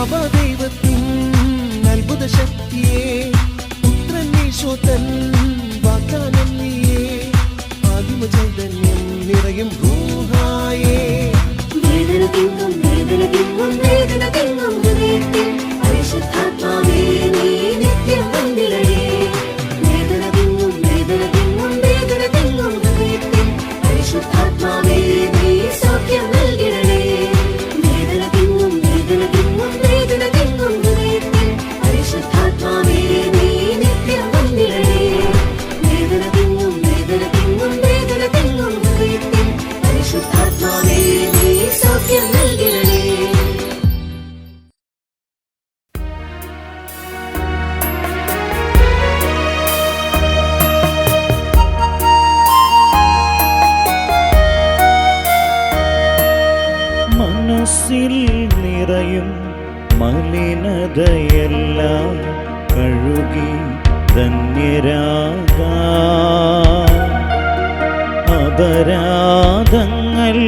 I'm not trouble. നിറയും മലിനതയെല്ലാം കഴുകി ധന്യരാഗ അപരാധങ്ങൾ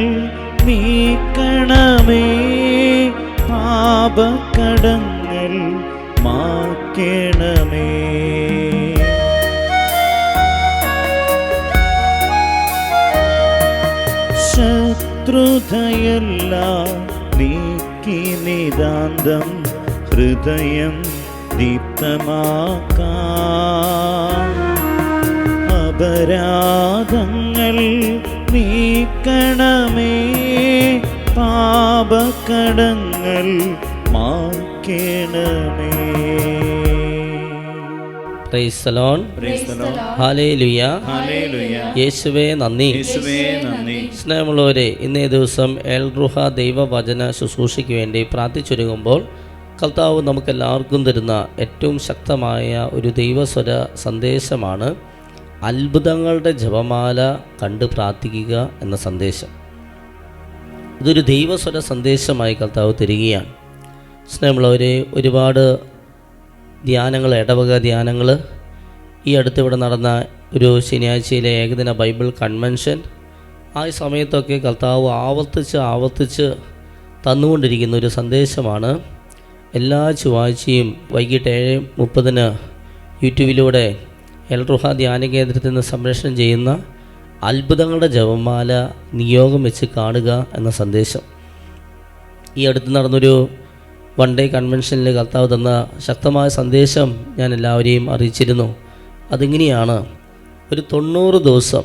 നീക്കണമേ. പാപക്കടങ്ങൾ മാക്കണമേ ശത്രുതയെല്ലാം നീക്കി നിതാന്തം ഹൃദയം ദീപ്തമാക്കാം. അപരാധങ്ങൾ നീക്കണമേ. പാപക്കടങ്ങൾ മാറ്റണമേ ഹാലേലുയ. Hallelujah. യേശുവേ നന്ദി. സ്നേഹമുള്ളവരെ ഇന്നേ ദിവസം എൽ എൽറുഹ ദൈവവചന ശുശ്രൂഷയ്ക്ക് വേണ്ടി പ്രാർത്ഥിച്ചൊരുങ്ങുമ്പോൾ കർത്താവ് നമുക്കെല്ലാവർക്കും തരുന്ന ഏറ്റവും ശക്തമായ ഒരു ദൈവസ്വര സന്ദേശമാണ് അത്ഭുതങ്ങളുടെ ജപമാല കണ്ട് പ്രാർത്ഥിക്കുക എന്ന സന്ദേശം. ഇതൊരു ദൈവസ്വര സന്ദേശമായി കർത്താവ് തരികയാണ്. സ്നേഹമുള്ളവരെ ഒരുപാട് ധ്യാനങ്ങൾ ഇടവക ധ്യാനങ്ങൾ. ഈ അടുത്തിവിടെ നടന്ന ഒരു ശനിയാഴ്ചയിലെ ഏകദിന ബൈബിൾ കൺവെൻഷൻ. ആ സമയത്തൊക്കെ കർത്താവ് ആവർത്തിച്ച് ആവർത്തിച്ച് തന്നുകൊണ്ടിരിക്കുന്ന ഒരു സന്ദേശമാണ്. എല്ലാ ചൊവ്വാഴ്ചയും വൈകിട്ട് ഏഴ് മുപ്പതിന് യൂട്യൂബിലൂടെ എൽറുഹ ധ്യാന കേന്ദ്രത്തിൽ നിന്ന് സംരക്ഷണം ചെയ്യുന്ന അത്ഭുതങ്ങളുടെ ജപമാല നിയോഗം വെച്ച് കാണുക എന്ന സന്ദേശം. ഈ അടുത്ത് നടന്നൊരു വൺ ഡേ കൺവെൻഷനിൽ കർത്താവ് തന്ന ശക്തമായ സന്ദേശം ഞാൻ എല്ലാവരെയും അറിയിച്ചിരുന്നു. അതിങ്ങനെയാണ് ഒരു തൊണ്ണൂറ് ദിവസം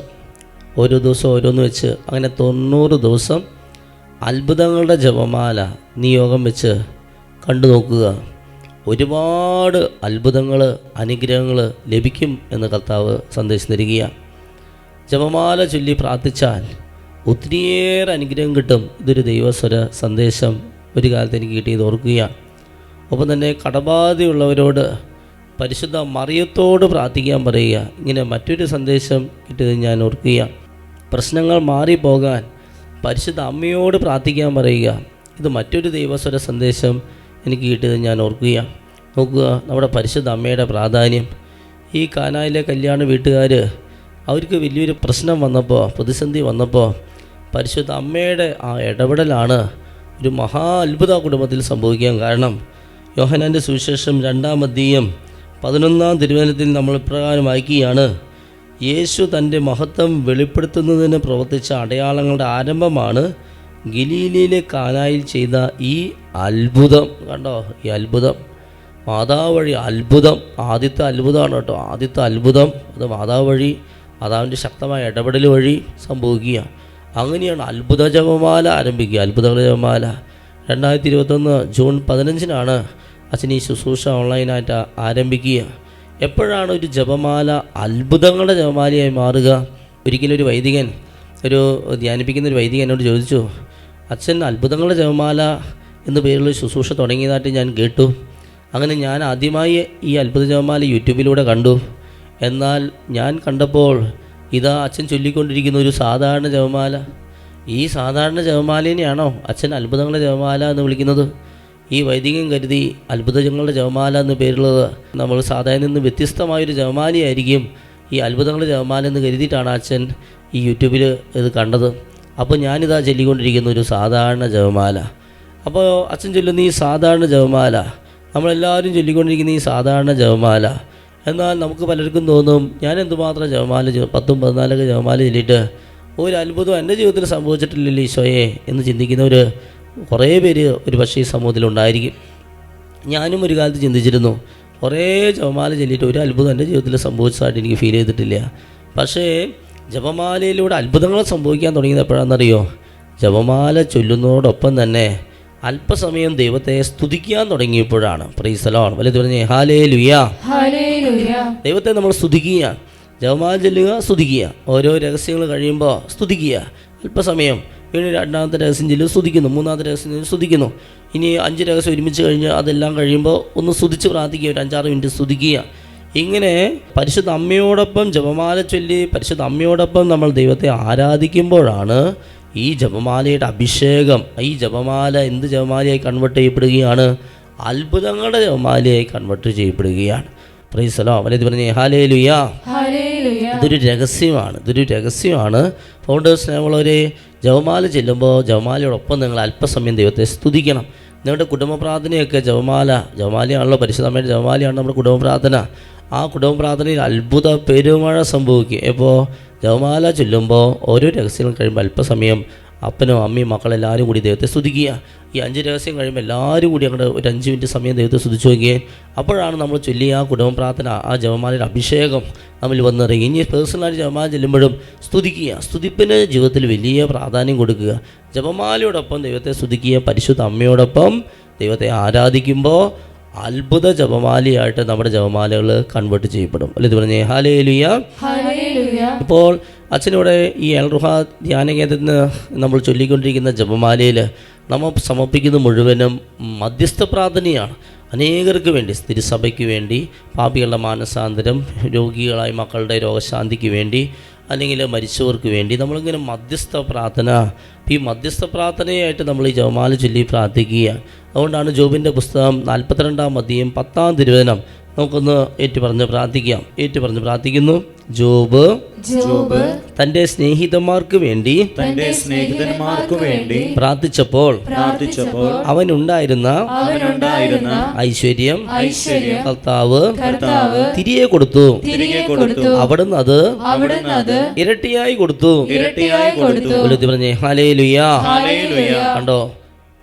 ഓരോ ദിവസം ഓരോന്ന് വെച്ച് അങ്ങനെ തൊണ്ണൂറ് ദിവസം അത്ഭുതങ്ങളുടെ ജപമാല നിയോഗം വെച്ച് കണ്ടു നോക്കുക. ഒരുപാട് അത്ഭുതങ്ങൾ അനുഗ്രഹങ്ങൾ ലഭിക്കും എന്ന് കർത്താവ് സന്ദേശം തരികയാണ് ജപമാല ചൊല്ലി പ്രാർത്ഥിച്ചാൽ ഒത്തിരിയേറെ അനുഗ്രഹം കിട്ടും. ഇതൊരു ദൈവസ്വര സന്ദേശം ഒരു കാലത്ത് എനിക്ക് കിട്ടിയത് ഓർക്കുകയാണ്. ഒപ്പം തന്നെ കടബാധയുള്ളവരോട് പരിശുദ്ധ മറിയത്തോട് പ്രാർത്ഥിക്കാൻ പറയുക. ഇങ്ങനെ മറ്റൊരു സന്ദേശം കിട്ടിയത് ഞാൻ ഓർക്കുകയാണ്. പ്രശ്നങ്ങൾ മാറിപ്പോകാൻ പരിശുദ്ധ അമ്മയോട് പ്രാർത്ഥിക്കാൻ പറയുക. ഇത് മറ്റൊരു ദൈവസ്വര സന്ദേശം എനിക്ക് കിട്ടിയത് ഞാൻ ഓർക്കുകയാണ്. നോക്കുക നമ്മുടെ പരിശുദ്ധ അമ്മയുടെ പ്രാധാന്യം. ഈ കാനായിലെ കല്യാണ വീട്ടുകാർ അവർക്ക് വലിയൊരു പ്രശ്നം വന്നപ്പോൾ പ്രതിസന്ധി വന്നപ്പോൾ പരിശുദ്ധ അമ്മയുടെ ആ ഇടപെടലാണ് ഒരു മഹാ അത്ഭുത കുടുംബത്തിൽ സംഭവിക്കാം കാരണം യോഹനാന്റെ സുവിശേഷം രണ്ടാം അധ്യയം പതിനൊന്നാം തിരുവനന്തത്തിൽ നമ്മൾ ഇപ്രകാരം വായിക്കുകയാണ്. യേശു തന്റെ മഹത്വം വെളിപ്പെടുത്തുന്നതിന് പ്രവർത്തിച്ച അടയാളങ്ങളുടെ ആരംഭമാണ് ഗലീലയിലെ കാനായിൽ ചെയ്ത ഈ അത്ഭുതം. കണ്ടോ? ഈ അത്ഭുതം. മാതാവ് വഴി അത്ഭുതം. ആദ്യത്തെ അത്ഭുതമാണ് കേട്ടോ. ആദ്യത്തെ അത്ഭുതം. അത് മാതാവ് വഴി മാതാവിന്റെ ശക്തമായ ഇടപെടൽ വഴി സംഭവിക്കുക അങ്ങനെയാണ് അത്ഭുത ജപമാല ആരംഭിക്കുക. അത്ഭുത ജപമാല. രണ്ടായിരത്തി ഇരുപത്തൊന്ന് ജൂൺ പതിനഞ്ചിനാണ് അച്ഛൻ ഈ ശുശ്രൂഷ ഓൺലൈനായിട്ട് ആരംഭിക്കുക. എപ്പോഴാണ് ഒരു ജപമാല അത്ഭുതങ്ങളുടെ ജപമാലയായി മാറുക? ഒരിക്കലും ഒരു വൈദികൻ ഒരു ധ്യാനിപ്പിക്കുന്ന ഒരു വൈദികൻ എന്നോട് ചോദിച്ചു അച്ഛൻ അത്ഭുതങ്ങളുടെ ജപമാല എന്ന പേരിൽ ശുശ്രൂഷ തുടങ്ങിയതായിട്ട് ഞാൻ കേട്ടു. അങ്ങനെ ഞാൻ ആദ്യമായി ഈ അത്ഭുത ജപമാല യൂട്യൂബിലൂടെ കണ്ടു. എന്നാൽ ഞാൻ കണ്ടപ്പോൾ ഇതാ അച്ഛൻ ചൊല്ലിക്കൊണ്ടിരിക്കുന്ന ഒരു സാധാരണ ജപമാല. ഈ സാധാരണ ജപമാലേനെയാണോ അച്ഛൻ അത്ഭുതങ്ങളുടെ ജപമാല എന്ന് വിളിക്കുന്നത്? ഈ വൈദികൻ കരുതി അത്ഭുതങ്ങളുടെ ജപമാല എന്ന് പേരുള്ളത് നമ്മൾ സാധാരണ നിന്ന് വ്യത്യസ്തമായൊരു ജപമാലയായിരിക്കും ഈ അത്ഭുതങ്ങളുടെ ജപമാല എന്ന് കരുതിയിട്ടാണ് അച്ഛൻ ഈ യൂട്യൂബിൽ ഇത് കണ്ടത്. അപ്പോൾ ഞാനിതാ ചൊല്ലിക്കൊണ്ടിരിക്കുന്ന ഒരു സാധാരണ ജപമാല. അപ്പോൾ അച്ഛൻ ചൊല്ലുന്ന ഈ സാധാരണ ജപമാല നമ്മളെല്ലാവരും ചൊല്ലിക്കൊണ്ടിരിക്കുന്ന ഈ സാധാരണ ജപമാല എന്നാൽ നമുക്ക് പലർക്കും തോന്നും ഞാൻ എന്തുമാത്രം ജപമാല പത്തും പതിനാലൊക്കെ ജപമാല ചൊല്ലിയിട്ട് ഒരു അത്ഭുതം എന്റെ ജീവിതത്തിൽ സംഭവിച്ചിട്ടില്ലല്ലോ ഈശോയെ എന്ന് ചിന്തിക്കുന്നവർ കുറേ പേര് ഒരു പക്ഷേ ഈ സമൂഹത്തിലുണ്ടായിരിക്കും. ഞാനും ഒരു കാലത്ത് ചിന്തിച്ചിരുന്നു കുറേ ജപമാല ചൊല്ലിയിട്ട് ഒരു അത്ഭുതം എന്റെ ജീവിതത്തിൽ സംഭവിച്ചതായിട്ട് എനിക്ക് ഫീൽ ചെയ്തിട്ടില്ല. പക്ഷേ ജപമാലയിലൂടെ അത്ഭുതങ്ങൾ സംഭവിക്കാൻ തുടങ്ങിയത് എപ്പോഴാണെന്നറിയോ ജപമാല ചൊല്ലുന്നതോടൊപ്പം തന്നെ അല്പസമയം ദൈവത്തെ സ്തുതിക്കാൻ തുടങ്ങിയപ്പോഴാണ്. പ്രീസലോൺ വലിയ പറഞ്ഞേ ഹാലേ ലുയാ ദൈവത്തെ നമ്മൾ സ്തുതിക്കുക. ജവമാൽ ചെല്ലുക സ്തുതിക്കുക. ഓരോ രഹസ്യങ്ങൾ കഴിയുമ്പോൾ സ്തുതിക്കുക. അല്പസമയം വീണ്ടും രണ്ടാമത്തെ രഹസ്യം ചെല്ലു സ്തുതിക്കുന്നു. മൂന്നാമത്തെ രഹസ്യം ചെല്ലു സ്തുതിക്കുന്നു. ഇനി അഞ്ച് രഹസ്യം ഒരുമിച്ച് കഴിഞ്ഞ് അതെല്ലാം കഴിയുമ്പോൾ ഒന്ന് സ്തുതിച്ച് പ്രാർത്ഥിക്കുക. ഒരു അഞ്ചാറ് മിനിറ്റ് സ്തുതിക്കുക. ഇങ്ങനെ പരിശുദ്ധ അമ്മയോടൊപ്പം ജപമാല ചൊല്ലി പരിശുദ്ധ അമ്മയോടൊപ്പം നമ്മൾ ദൈവത്തെ ആരാധിക്കുമ്പോഴാണ് ഈ ജപമാലയുടെ അഭിഷേകം ഈ ജപമാല എന്ത് ജപമാലയായി കൺവെർട്ട് ചെയ്യപ്പെടുകയാണ്? അത്ഭുതങ്ങളുടെ ജപമാലയായി കൺവെർട്ട് ചെയ്യപ്പെടുകയാണ്. പ്രൈസലോ അവരത് പറഞ്ഞേ? ഹാലേ ലുയാ ഇതൊരു രഹസ്യമാണ്. ഇതൊരു രഹസ്യമാണ്. ഫൗണ്ടേഴ്സ് നമ്മളൊരു ജപമാല ചെല്ലുമ്പോൾ ജപമാലയോടൊപ്പം നിങ്ങൾ അല്പസമയം ദൈവത്തെ സ്തുതിക്കണം. നിങ്ങളുടെ കുടുംബ പ്രാർത്ഥനയൊക്കെ ജപമാല ജപമാലയാണല്ലോ പരിശുദ്ധമ്മയുടെ ജപമാലയാണ് നമ്മുടെ കുടുംബ പ്രാർത്ഥന ആ കുടുംബ പ്രാർത്ഥനയിൽ അത്ഭുത പെരുമഴ സംഭവിക്കും. ഇപ്പോൾ ജപമാല ചൊല്ലുമ്പോൾ ഓരോ രഹസ്യങ്ങൾ കഴിയുമ്പോൾ അല്പസമയം അപ്പനും അമ്മയും മക്കളെല്ലാവരും കൂടി ദൈവത്തെ സ്തുതിക്കുക. ഈ അഞ്ച് രഹസ്യം കഴിയുമ്പോൾ എല്ലാവരും കൂടി അങ്ങോട്ട് ഒരു അഞ്ച് മിനിറ്റ് സമയം ദൈവത്തെ സ്തുതിച്ചു നോക്കുകയും അപ്പോഴാണ് നമ്മൾ ചൊല്ലിയ ആ കുടുംബ പ്രാർത്ഥന ആ ജപമാലയുടെ അഭിഷേകം നമ്മൾ വന്നിറങ്ങി. ഇനി പേഴ്സണലായിട്ട് ജപമാല ചെല്ലുമ്പോഴും സ്തുതിക്കുക. സ്തുതിപ്പിന് ജീവിതത്തിൽ വലിയ പ്രാധാന്യം കൊടുക്കുക. ജപമാലയോടൊപ്പം ദൈവത്തെ സ്തുതിക്കുക. പരിശുദ്ധ അമ്മയോടൊപ്പം ദൈവത്തെ ആരാധിക്കുമ്പോൾ അത്ഭുത ജപമാലയായിട്ട് നമ്മുടെ ജപമാലകൾ കൺവേർട്ട് ചെയ്യപ്പെടും. അല്ലെ? ഇത് പറഞ്ഞേ ഹാലേ ലുയ ഇപ്പോൾ അച്ഛനിവിടെ ഈ എൽറുഹ ധ്യാന കേന്ദ്രത്തിന് നമ്മൾ ചൊല്ലിക്കൊണ്ടിരിക്കുന്ന ജപമാലയിൽ നമ്മൾ സമർപ്പിക്കുന്ന മുഴുവനും മധ്യസ്ഥ പ്രാർത്ഥനയാണ്. അനേകർക്ക് വേണ്ടി തിരുസഭയ്ക്ക് വേണ്ടി പാപികളുടെ മാനസാന്തരം രോഗികളായ മക്കളുടെ രോഗശാന്തിക്ക് വേണ്ടി അല്ലെങ്കിൽ മരിച്ചവർക്ക് വേണ്ടി നമ്മളിങ്ങനെ മധ്യസ്ഥ പ്രാർത്ഥന ഈ മധ്യസ്ഥ പ്രാർത്ഥനയായിട്ട് നമ്മൾ ഈ ജപമാല ചൊല്ലി പ്രാർത്ഥിക്കുക അതുകൊണ്ടാണ് ജോബിന്റെ പുസ്തകം നാൽപ്പത്തിരണ്ടാം അധ്യയം പത്താം തിരുവചനം നമുക്കൊന്ന് ഏറ്റു പറഞ്ഞ് പ്രാർത്ഥിക്കാം. ഏറ്റു പറഞ്ഞ് പ്രാർത്ഥിക്കുന്നു. ജോബ് ജോബ് തന്റെ സ്നേഹിതന്മാർക്ക് വേണ്ടി തന്റെ സ്നേഹിതന്മാർക്ക് വേണ്ടി പ്രാർത്ഥിച്ചപ്പോൾ പ്രാർത്ഥിച്ചപ്പോൾ അവനുണ്ടായിരുന്ന അവനുണ്ടായിരുന്ന ഐശ്വര്യം ഐശ്വര്യം കർത്താവ് കർത്താവ് തിരികെ കൊടുത്തു. തിരികെ കൊടുത്തു. അവിടുന്ന് അത് അവിടുന്ന് അത് ഇരട്ടിയായി കൊടുത്തു. ഇരട്ടിയായി കൊടുത്തു. പറഞ്ഞേ ഹാലേ ലുയാ ഹല്ലേലൂയ കണ്ടോ?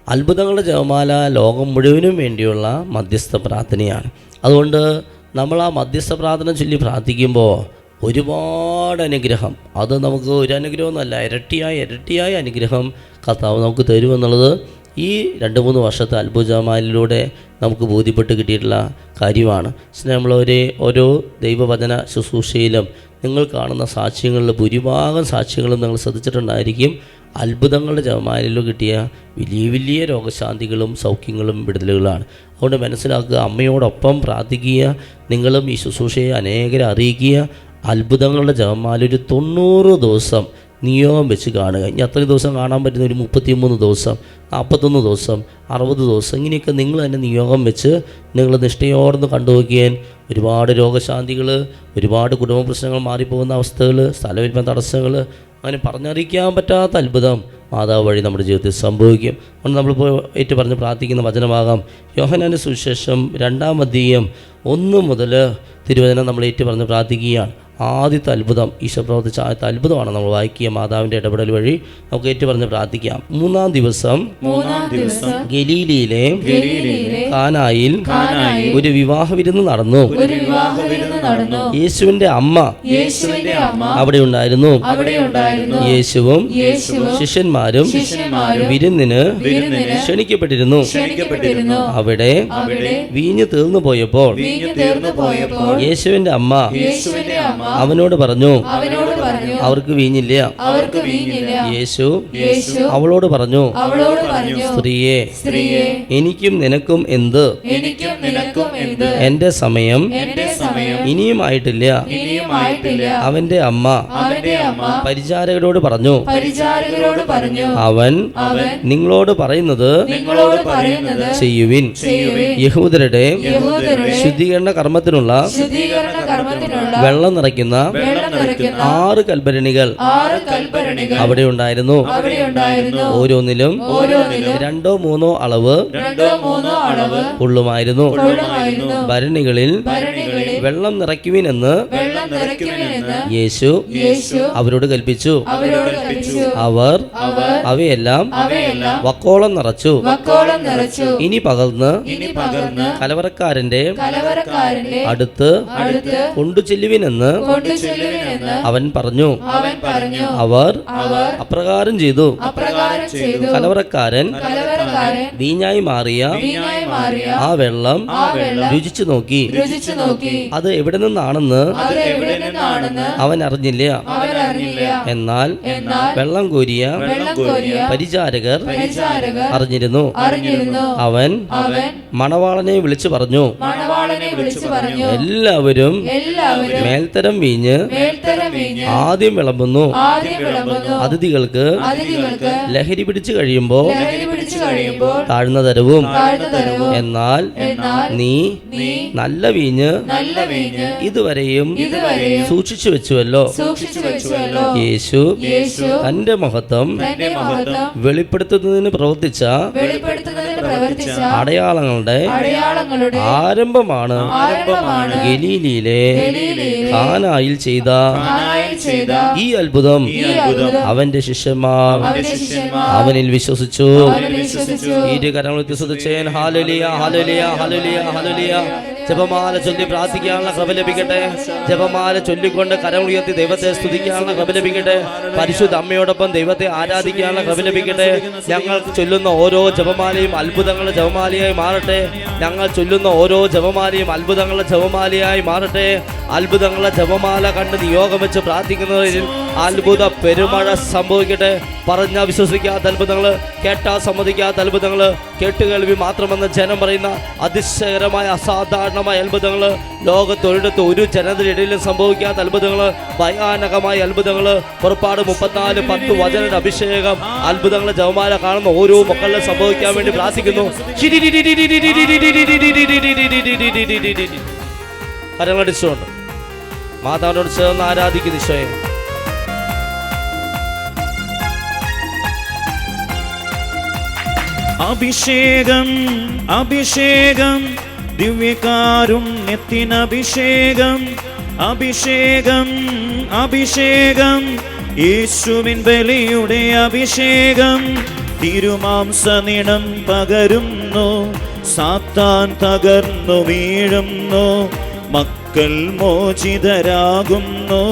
അത്ഭുതങ്ങളുടെ ജപമാല ലോകം മുഴുവനും വേണ്ടിയുള്ള മധ്യസ്ഥ പ്രാർത്ഥനയാണ്. അതുകൊണ്ട് നമ്മൾ ആ മധ്യസ്ഥ പ്രാർത്ഥന ചൊല്ലി പ്രാർത്ഥിക്കുമ്പോൾ ഒരുപാട് അനുഗ്രഹം. അത് നമുക്ക് ഒരു അനുഗ്രഹമൊന്നുമല്ല ഇരട്ടിയായി ഇരട്ടിയായ അനുഗ്രഹം കർത്താവ് നമുക്ക് തരുമെന്നുള്ളത് ഈ രണ്ട് മൂന്ന് വർഷത്തെ അത്ഭുതമാലിലൂടെ നമുക്ക് ബോധ്യപ്പെട്ട് കിട്ടിയിട്ടുള്ള കാര്യമാണ്. നമ്മളൊരു ഓരോ ദൈവവചന ശുശ്രൂഷയിലും നിങ്ങൾ കാണുന്ന സാക്ഷ്യങ്ങളിൽ ഭൂരിഭാഗം സാക്ഷ്യങ്ങളും നിങ്ങൾ ശ്രദ്ധിച്ചിട്ടുണ്ടായിരിക്കും. അത്ഭുതങ്ങളുടെ ജപമാലയിലോ കിട്ടിയ വലിയ വലിയ രോഗശാന്തികളും സൗഖ്യങ്ങളും വിടുതലുകളാണ്. അതുകൊണ്ട് മനസ്സിലാക്കുക അമ്മയോടൊപ്പം പ്രാർത്ഥിക്കുക നിങ്ങളും ഈ ശുശ്രൂഷയെ അനേകരെ അറിയിക്കുക. അത്ഭുതങ്ങളുടെ ജപമാല ഒരു തൊണ്ണൂറ് ദിവസം നിയോഗം വെച്ച് കാണുക. ഇനി അത്രയും ദിവസം കാണാൻ പറ്റുന്ന ഒരു മുപ്പത്തിമൂന്ന് ദിവസം നാൽപ്പത്തൊന്ന് ദിവസം അറുപത് ദിവസം ഇങ്ങനെയൊക്കെ നിങ്ങൾ തന്നെ നിയോഗം വെച്ച് നിങ്ങൾ നിഷ്ഠയോർന്ന് കണ്ടുനോക്കിയാൽ ഒരുപാട് രോഗശാന്തികൾ ഒരുപാട് കുടുംബ പ്രശ്നങ്ങൾ മാറിപ്പോകുന്ന അവസ്ഥകൾ സ്ഥലവിൽപ്പന തടസ്സങ്ങൾ അങ്ങനെ പറഞ്ഞറിയിക്കാൻ പറ്റാത്ത അത്ഭുതം മാതാവ് വഴി നമ്മുടെ ജീവിതത്തിൽ സംഭവിക്കും. അതുകൊണ്ട് നമ്മളിപ്പോൾ ഏറ്റു പറഞ്ഞ് പ്രാർത്ഥിക്കുന്ന വചനമാകാം. യോഹനാന്റെ സുവിശേഷം രണ്ടാം അധ്യയം ഒന്ന് മുതൽ തിരുവചനം നമ്മൾ ഏറ്റു പറഞ്ഞ് പ്രാർത്ഥിക്കുകയാണ്. ആദ്യത്തെ അത്ഭുതം ഈശോ പ്രവർത്തിച്ച ആദ്യത്തെ അത്ഭുതമാണ് നമ്മൾ വായിക്കുക മാതാവിന്റെ ഇടപെടൽ വഴി. നമുക്ക് ഏറ്റു പറഞ്ഞ് പ്രാർത്ഥിക്കാം. മൂന്നാം ദിവസം മൂന്നാം ദിവസം ഗലീലിയിലെ കാനായിൽ ഒരു വിവാഹ വിരുന്ന് നടന്നു. ഒരു വിവാഹ വിരുന്ന് നടന്നു. യേശുവിന്റെ അമ്മ യേശുവിന്റെ അമ്മ അവിടെ ഉണ്ടായിരുന്നു. അവിടെ ഉണ്ടായിരുന്നു. യേശുവും ശിഷ്യന്മാരും വിരുന്നിന് ക്ഷണിക്കപ്പെട്ടിരുന്നു. ക്ഷണിക്കപ്പെട്ടിരുന്നു. അവിടെ വീഞ്ഞ് തീർന്നു പോയപ്പോൾ യേശുവിന്റെ അമ്മ അവനോട് പറഞ്ഞു അവർക്ക് വീഞ്ഞില്ല. അവർക്ക് വീഞ്ഞില്ല. യേശു അവളോട് പറഞ്ഞു അവളോട് പറഞ്ഞു സ്ത്രീയെ സ്ത്രീയെ എനിക്കും നിനക്കും എന്ത്? എനിക്കും നിനക്കും എന്ത് എന്റെ സമയം ഇനിയും ആയിട്ടില്ല അവന്റെ അമ്മ അവന്റെ അമ്മ പരിചാരകരോട് പറഞ്ഞു. പരിചാരകരോട് പറഞ്ഞു. അവൻ നിങ്ങളോട് പറയുന്നത് ചെയ്യുവിൻ. യഹൂദരുടെ ശുദ്ധീകരണ കർമ്മത്തിനുള്ള ശുദ്ധീകരണ കർമ്മത്തിനുള്ള വെള്ളം നിറയ്ക്കുന്ന ആറ് കൽപരണികൾ കൽപ്പരണികൾ അവിടെ ഉണ്ടായിരുന്നു. ഓരോന്നിലും രണ്ടോ മൂന്നോ അളവ് രണ്ടോ മൂന്നോ അളവ് ഉള്ളുമായിരുന്നു ഭരണികളിൽ വെള്ളം നിറയ്ക്കുവിനെന്ന് യേശു അവരോട് കൽപ്പിച്ചു. അവർ അവയെല്ലാം വക്കോളം നിറച്ചു. ഇനി പകർന്ന് കലവറക്കാരന്റെ അടുത്ത് കൊണ്ടു ചെല്ലുവിനെന്ന് കൊണ്ടു ചെല്ലുവിനെന്ന് അവൻ പറഞ്ഞു. അവർ അപ്രകാരം ചെയ്തു. കലവറക്കാരൻ വീഞ്ഞായി മാറിയ ആ വെള്ളം രുചിച്ചു നോക്കി. അത് എവിടെ നിന്നാണെന്ന് അവൻ അറിഞ്ഞില്ല എന്നാൽ വെള്ളം കോരിയ പരിചാരകർ അറിഞ്ഞിരുന്നു. അവൻ മണവാളനെ വിളിച്ചു പറഞ്ഞു. എല്ലാവരും മേൽത്തരം വീഞ്ഞ് ആദ്യം വിളമ്പുന്നു. അതിഥികൾക്ക് ലഹരി പിടിച്ചു കഴിയുമ്പോൾ താഴ്ന്ന തരവും എന്നാൽ നീ നല്ല വീഞ്ഞ് വീഞ്ഞ് ഇതുവരെയും ഇതുവരെയും സൂക്ഷിച്ചു വെച്ചുവല്ലോ. യേശു തന്റെ മഹത്വം വെളിപ്പെടുത്തുന്നതിന് പ്രവർത്തിച്ച അടയാളങ്ങളുടെ ആരംഭമാണ് ഗലീലിയിലെ കാനായിൽ ചെയ്ത ഈ അത്ഭുതം അവന്റെ ശിഷ്യന്മാർ അവനിൽ വിശ്വസിച്ചു. ഇരു കരങ്ങൾ ഹാലലിയ ഹാലലിയ ഹാലലിയ ഹാലലിയ ജപമാല ചൊല്ലി പ്രാർത്ഥിക്കാനുള്ള കൃപ ലഭിക്കട്ടെ. ജപമാല ചൊല്ലിക്കൊണ്ട് കരം ഉയർത്തി ദൈവത്തെ സ്തുതിക്കാനുള്ള കൃപ ലഭിക്കട്ടെ. പരിശുദ്ധ അമ്മയോടൊപ്പം ദൈവത്തെ ആരാധിക്കാനുള്ള കൃപ ലഭിക്കട്ടെ. ഞങ്ങൾ ചൊല്ലുന്ന ഓരോ ജപമാലയും അത്ഭുതങ്ങളുടെ ജപമാലയായി മാറട്ടെ. ഞങ്ങൾ ചൊല്ലുന്ന ഓരോ ജപമാലയും അത്ഭുതങ്ങളുടെ ജപമാലയായി മാറട്ടെ. അത്ഭുതങ്ങളുടെ ജപമാല കണ്ട് നിയോഗം വെച്ച് പ്രാർത്ഥിക്കുന്നവരിൽ അത്ഭുത പെരുമഴ സംഭവിക്കട്ടെ. പറഞ്ഞ വിശ്വസിക്കാത്ത അത്ഭുതങ്ങൾ കേട്ടാ സമ്മതിക്കാത്ത അത്ഭുതങ്ങൾ കേട്ടുകേൾവി മാത്രമെന്ന് ജനം പറയുന്ന അതിശയകരമായ അസാധാരണമായ അത്ഭുതങ്ങൾ ലോകത്തൊരിടത്ത് ഒരു ജനതയുടെ ഇടയിലും സംഭവിക്കാത്ത അത്ഭുതങ്ങൾ ഭയാനകമായ അത്ഭുതങ്ങൾ. പുറപ്പാട് മുപ്പത്തിനാല് പത്ത് വചന അഭിഷേകം. അത്ഭുതങ്ങൾ ജവമാല കാണുന്ന ഓരോ മക്കളിലും സംഭവിക്കാൻ വേണ്ടി പ്രാർത്ഥിക്കുന്നു. കരങ്ങളടിച്ചുകൊണ്ട് മാതാവിനോട് ചേർന്ന് ആരാധിക്കുന്നു സ്വയം അഭിഷേകം അഭിഷേകം ദിവ്യകാരുണ്യത്തിനഭിഷേകം അഭിഷേകം അഭിഷേകം യേശുവിൻ ബലിയുടെ അഭിഷേകം. തിരുമാംസ നിണം പകരുന്നു സാത്താൻ തകർന്നു വീഴുന്നു മക്കൾ മോചിതരാകുന്നു.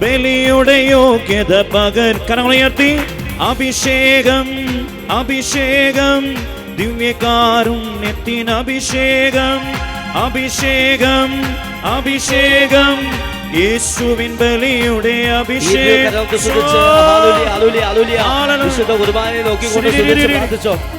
ബലിയുടെ യോഗ്യത പകർ അഭിഷേകം അഭിഷേകം ദിവ്യകാരുണ്യത്തിന് അഭിഷേകം അഭിഷേകം. അഭിഷേകം യേശുവിൻ ബലിയുടെ അഭിഷേകം. വിശുദ്ധ കുർബാനയെ നോക്കിക്കൊണ്ട് പ്രാർത്ഥിച്ചോ ശിരിരിരിരിരിരിരി, ശിരിരിരിരിരി.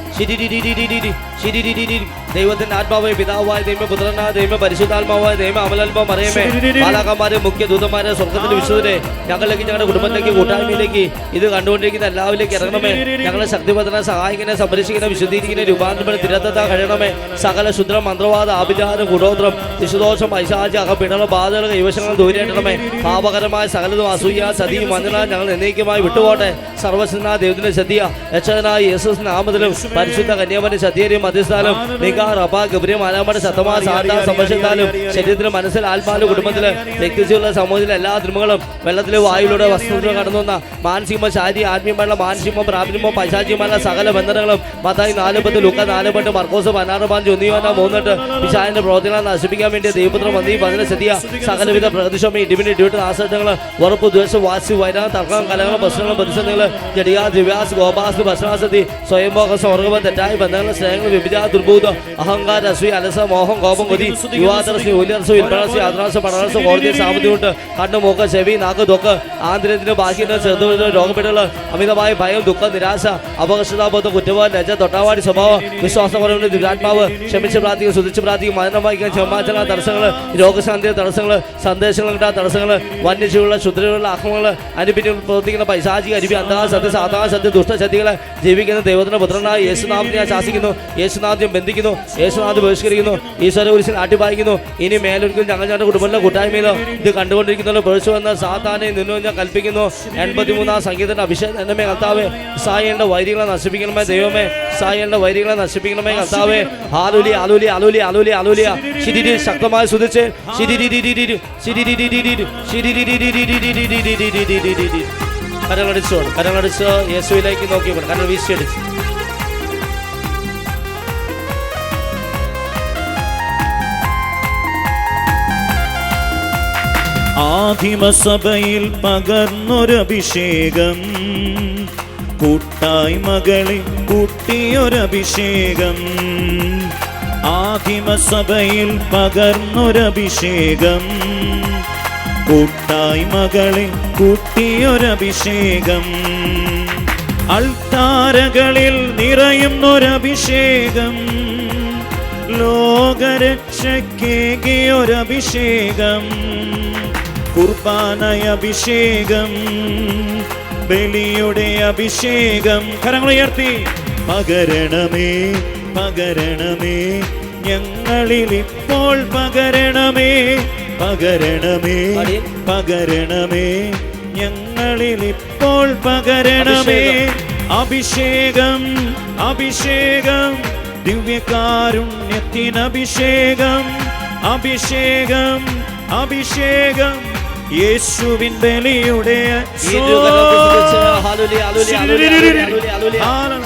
ദൈവത്തിന്റെ ആത്മാവായ പിതാവായ ദൈവ പുത്രനായ ദൈവ പരിശുദ്ധാത്മാവായ ദൈവ അമലാത്മാവ് അറിയമേ ബാലകന്മാരെ മുഖ്യ ദൂതന്മാരെ സ്വർഗത്തിന്റെ വിശുദ്ധരെ ഞങ്ങളിലേക്ക് ഞങ്ങളുടെ കുടുംബത്തിലേക്ക് കൂട്ടായ്മയിലേക്ക് ഇത് കണ്ടുകൊണ്ടിരിക്കുന്ന എല്ലാവരിലേക്ക് ഇറങ്ങണമേ. ഞങ്ങളെ ശക്തിപത്രനെ സഹായിക്കണേ സംരക്ഷിക്കണേ വിശുദ്ധീകരിക്കണേ രൂപാന്തരപ്പെടുന്ന തിരത്തത്താ കഴിയണമേ സകല ശുദ്ര മന്ത്രവാദ ആഭിചാരം കുടോത്രം വിശുദോഷം പൈശാച അകപിണള ബാധകൾ കൈവശങ്ങൾ ദൂരേറ്റണമേ പാപകരമായ സകലതും അസൂയ സതി മഞ്ഞള ഞങ്ങൾ എന്നേക്കുമായി വിട്ടുപോട്ടെ. സർവസ്വനാ ദൈവത്തിന്റെ സദ്യ രക്ഷകനായ യേശുസ് നാമത്തിലും പരിശുദ്ധ കന്യാമന്റെ സദ്യയും മധ്യസ്ഥാനം നിഗാർ അപാ ഗബ്രിയം ആലാമയുടെ സത്തമാ സാധാ സംരക്ഷിച്ചാലും ശരീരത്തിലും മനസ്സിൽ ആത്മാവിലും കുടുംബത്തിൽ വ്യക്തിച്ചുള്ള സമൂഹത്തിലെ എല്ലാ ധർമ്മങ്ങളും വെള്ളത്തിലെ വായുവിലൂടെ വസ്തുക്കൾ കടന്നു വന്ന മാനസികമോ ശാരീരിക ആത്മീയമായുള്ള മാനസികമോ പ്രാഥമികമോ പൈശാചികമായ സകല ബന്ധനങ്ങളും മതായി നാല് പത്ത് ലുക്ക നാല് പത്ത് മർക്കോസ് പതിനാറ് പാഞ്ച് ഒന്നിവാന മൂന്നെട്ട് വിശാലിന്റെ പ്രവർത്തനങ്ങൾ നശിപ്പിക്കാൻ വേണ്ടി ദൈവപുത്രം വന്നി പതിനെ സെത്തിയ സകലവിധ പ്രകൃതിക്ഷമ ഇടിമിനി ഇടിവിട്ട് ആസങ്ങൾ ഉറപ്പ് ദ്വേഷം വാസി വൈരാഗം തർക്കം കലകളും പ്രശ്നങ്ങളും പ്രതിസന്ധികൾ ജടിയാ ദിവ്യാസ് ഗോപാസ് ഭക്ഷണാസതി സ്വയംഭോഗ സ്വർഗം തെറ്റായ ബന്ധങ്ങൾ സ്നേഹങ്ങൾ വിഭജാ ദുർബോധം അഹങ്കാര അസൂയ അലസ മോഹം കോപം കൊതി യുവാതരസ് ഉയർസ് വിൽപ്പനസ് യാത്രാസ് പഠനസ് കോടതി സാമ്പത്തികമുണ്ട് കണ്ണ് മൂക്ക് ചെവി നാക്ക് തൊക്ക് ആന്തരത്തിന് ബാഹ്യത്തിന് ചെറുതുകൊണ്ട് രോഗപ്പെട്ടുള്ള അമിതമായ ഭയം ദുഃഖം നിരാശ അപകർഷതാബോധം കുറ്റബോധം ലജ്ജ തൊട്ടാവാടി സ്വഭാവം വിശ്വാസപരమైన ദുരാത്മാവ് ക്ഷമിച്ച് പ്രാർത്ഥിക്കും ശുദ്ധിച്ച് പ്രാർത്ഥിക്കും മരണം വായിക്കാൻ ചെമ്മാച്ചങ്ങൾ തടസ്സങ്ങൾ രോഗശാന്തി തടസ്സങ്ങൾ സന്ദേശങ്ങൾ കിട്ടാൻ തടസ്സങ്ങൾ വന്യജീവികളുടെ ക്ഷുദ്രകളുടെ ആക്രമണങ്ങൾ അനുപിന്നിൽ പ്രവർത്തിക്കുന്ന പൈശാചിക അരുവി അന്താ സത്യ സാധാ സത്യ ദുഷ്ടശക്തികളെ ജീവിക്കുന്ന ദൈവത്തിന്റെ പുത്രനായ ഞാൻ ശാസിക്കുന്നു യേശുനാഥ്യം ബന്ധിക്കുന്നു യേശുനാഥ് ബഹിഷ്കരിക്കുന്നു ഈശ്വര കുരിശിൽ ആട്ടിപ്പായിക്കുന്നു ഇനി മേലൊരിക്കലും ഞങ്ങൾ ഞങ്ങളുടെ കുടുംബത്തിലെ കൂട്ടായ്മയിലോ ഇത് കണ്ടുകൊണ്ടിരിക്കുന്നല്ലോ പേഴ്ചു വന്ന സാത്താനെ നിന്നു ഞാൻ കൽപ്പിക്കുന്നു എൺപത്തിമൂന്നാം സംഗീതത്തിന്റെ അഭിഷേകം എന്നമേ കർത്താവേ സായിയുടെ വൈരികളെ നശിപ്പിക്കണമേ ദൈവമേ സായിയുടെ വൈരികളെ നശിപ്പിക്കണമേ കർത്താവേ ആലുലി ആലുലി ആലുലി ആലുലി ആലുലിയ ശിരി ശക്തമായി സുധിച്ച് ശിരിരി കരളടിച്ചോ യേശുവിലേക്ക് നോക്കിക്കൊണ്ട് കരൾ വീശിയടിച്ച് ആദിമസഭയിൽ പകർന്നൊരഭിഷേകം. കൂട്ടായ്മകളിൽ കൂട്ടിയൊരഭിഷേകം. ആദിമസഭയിൽ പകർന്നൊരഭിഷേകം. കൂട്ടായ്മകളിൽ കൂട്ടിയൊരഭിഷേകം. അൾത്താരകളിൽ നിറയുന്നൊരഭിഷേകം. ലോകരക്ഷയ്ക്കേകിയൊരഭിഷേകം. കുർബാനയ അഭിഷേകം ബലിയുടെ അഭിഷേകം. കരങ്ങളുയർത്തി പകരണമേ പകരണമേ ഞങ്ങളിൽ ഇപ്പോൾ പകരണമേ പകരണമേ പകരണമേ ഞങ്ങളിൽ ഇപ്പോൾ പകരണമേ. അഭിഷേകം അഭിഷേകം ദിവ്യകാരുണ്യത്തിനഭിഷേകം. അഭിഷേകം അഭിഷേകം യേശുവിൻ ബലിയുടെ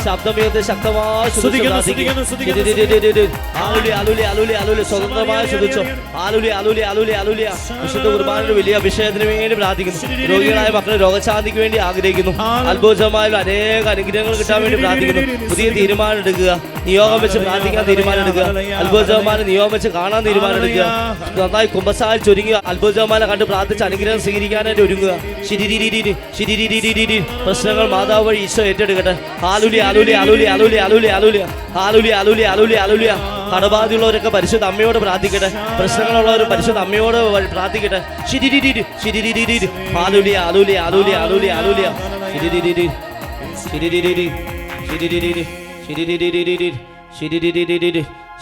ശബ്ദമേത് ശക്തമായി സ്വതന്ത്രമായി ശ്രദ്ധിച്ചോ ആലുലി അലുലി അലുലി അലുലിയ വിശുദ്ധ കുർബാനയുടെ വലിയ അഭിഷേകത്തിന് വേണ്ടി പ്രാർത്ഥിക്കുന്നു. രോഗികളായ മക്കളെ രോഗശാന്തിക്ക് വേണ്ടി ആഗ്രഹിക്കുന്നു. അത്ഭുതമായ അനേക അനുഗ്രഹങ്ങൾ കിട്ടാൻ വേണ്ടി പ്രാർത്ഥിക്കുന്നു. പുതിയ തീരുമാനം എടുക്കുക. നിയോഗം വെച്ച് പ്രാർത്ഥിക്കാൻ തീരുമാനം എടുക്കുക. അത്ഭുതമായ നിയോഗം വെച്ച് കാണാൻ തീരുമാനം എടുക്കുക. നന്നായി കുമ്പസാരി ചൊരുങ്ങുക അത്ഭുതമാല കണ്ട് പ്രാർത്ഥിച്ച് അനുഗ്രഹം സ്വീകരിക്കാനായിട്ട് ഒരുങ്ങുക പ്രശ്നങ്ങൾ മാതാവ് വഴി ഈശോ ഏറ്റെടുക്കട്ടെ ആലുലി ആലുലി ആലുലി ആലുലി ആലുലി ആലുലി ആലുലി ആലുലി ആലുലി ആലുലിയ കടബാധിയുള്ളവരൊക്കെ പരിശുദ്ധ അമ്മയോട് പ്രാർത്ഥിക്കട്ടെ പ്രശ്നങ്ങളുള്ളവർ പരിശുദ്ധ അമ്മയോട് പ്രാർത്ഥിക്കട്ടെ ആലുലി ആലുലി ആലുലി ആലുലി ആലുലിയ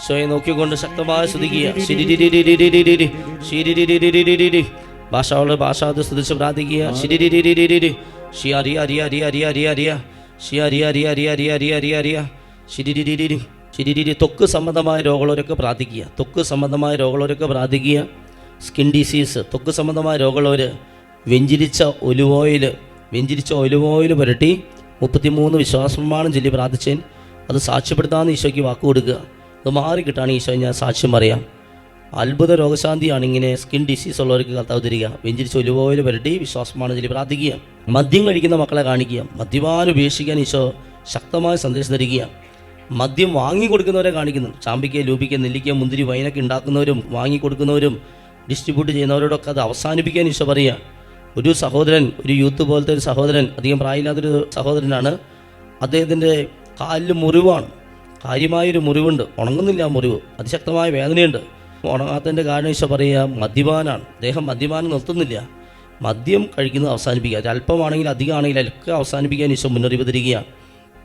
സ്വയം നോക്കിക്കൊണ്ട് ശക്തമായ ശ്രദ്ധിക്കുക ശിരിരിരി ശിരിരിരി ഭാഷകളുടെ ഭാഷ അത് സ്തുതിച്ച് പ്രാർത്ഥിക്കുക. ശരി രി രി രി രി ഷി അറിയ അറിയ അറിയ അറിയ അറിയ അറിയ ഷി അറിയ അറിയ അറിയ അറിയ അറിയ അറിയ അറിയ ശരി രി രി ശരി രി രി സംബന്ധമായ രോഗങ്ങളൊരൊക്കെ പ്രാർത്ഥിക്കുക. തൊക്ക് സംബന്ധമായ രോഗങ്ങളൊരൊക്കെ പ്രാർത്ഥിക്കുക. സ്കിൻ ഡിസീസ് തൊക്ക് സംബന്ധമായ രോഗമുള്ളവർ വെഞ്ചിരിച്ച ഒലിവ് ഓയിൽ വെഞ്ചിരിച്ച ഒലിവ് ഓയിൽ പുരട്ടി മുപ്പത്തിമൂന്ന് വിശ്വാസപ്രമാണം ചൊല്ലി പ്രാർത്ഥിച്ചേൻ. അത് സാക്ഷ്യപ്പെടുത്താമെന്ന് ഈശോയ്ക്ക് വാക്കുകൊടുക്കുക അത് മാറി കിട്ടാണ് ഈശോ ഞാൻ സാക്ഷ്യം പറയാം. അത്ഭുത രോഗശാന്തിയാണ് ഇങ്ങനെ സ്കിൻ ഡിസീസ് ഉള്ളവർക്ക് കർത്താവ് തരിക. വെഞ്ചിരിച്ച് ഒലിവ് ഓയിൽ പുരട്ടി വിശ്വാസമാണ് ഇതിൽ പ്രാർത്ഥിക്കുക. മദ്യം കഴിക്കുന്ന മക്കളെ കാണിക്കുക. മദ്യപാനം ഉപേക്ഷിക്കാൻ ഈശോ ശക്തമായ സന്ദേശം തരിക. മദ്യം വാങ്ങിക്കൊടുക്കുന്നവരെ കാണിക്കുന്നു. ചാമ്പിക്ക ലൂപിക്ക നെല്ലിക്ക മുന്തിരി വൈനൊക്കെ ഉണ്ടാക്കുന്നവരും വാങ്ങിക്കൊടുക്കുന്നവരും ഡിസ്ട്രിബ്യൂട്ട് ചെയ്യുന്നവരോടൊക്കെ അത് അവസാനിപ്പിക്കാൻ ഈശോ പറയുക. ഒരു സഹോദരൻ ഒരു യൂത്ത് പോലത്തെ ഒരു സഹോദരൻ അധികം പ്രായമില്ലാത്തൊരു സഹോദരനാണ്. അദ്ദേഹത്തിന്റെ കാലിൽ മുറിവാണ്. കാര്യമായൊരു മുറിവുണ്ട്. ഉണങ്ങുന്നില്ല ആ മുറിവ്. അതിശക്തമായ വേദനയുണ്ട്. ഉണങ്ങാത്തതിന്റെ കാരണം ഈശോ പറയുക മദ്യപാനാണ്. അദ്ദേഹം മദ്യപാനം നിർത്തുന്നില്ല. മദ്യം കഴിക്കുന്നത് അവസാനിപ്പിക്കുക. അത് അല്പമാണെങ്കിൽ അധികമാണെങ്കിൽ ഒക്കെ അവസാനിപ്പിക്കാൻ ഈശോ മുന്നറിയിപ്പ് തരികയാണ്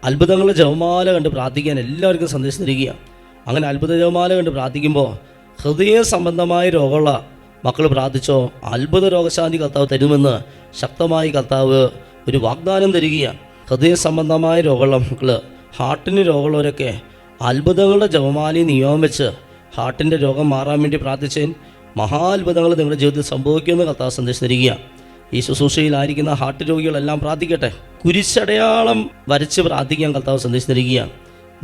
അത്ഭുതങ്ങളുടെ ജപമാല കണ്ട് പ്രാർത്ഥിക്കാൻ എല്ലാവർക്കും സന്ദേശം തരികയാണ് അങ്ങനെ അത്ഭുത ജപമാല കണ്ട് പ്രാർത്ഥിക്കുമ്പോൾ ഹൃദയ സംബന്ധമായ രോഗമുള്ള മക്കൾ പ്രാർത്ഥിച്ചോ അത്ഭുത രോഗശാന്തി കർത്താവ് തരുമെന്ന് ശക്തമായി കർത്താവ് ഒരു വാഗ്ദാനം തരികയാണ് ഹൃദയ സംബന്ധമായ രോഗമുള്ള മക്കൾ ഹാർട്ടിന് രോഗമുള്ളവരൊക്കെ അത്ഭുതങ്ങളുടെ ജപമാലി നിയമം വെച്ച് ഹാർട്ടിന്റെ രോഗം മാറാൻ വേണ്ടി പ്രാർത്ഥിച്ചതിൽ മഹാത്ഭുതങ്ങൾ നിങ്ങളുടെ ജീവിതത്തിൽ സംഭവിക്കുമെന്ന് കർത്താവ് സന്ദേശം തരികയാണ് ഈ ശുശ്രൂഷയിലായിരിക്കുന്ന ഹാർട്ട് രോഗികളെല്ലാം പ്രാർത്ഥിക്കട്ടെ. കുരിശടയാളം വരച്ച് പ്രാർത്ഥിക്കാൻ കർത്താവ് സന്ദേശം തരികയാണ്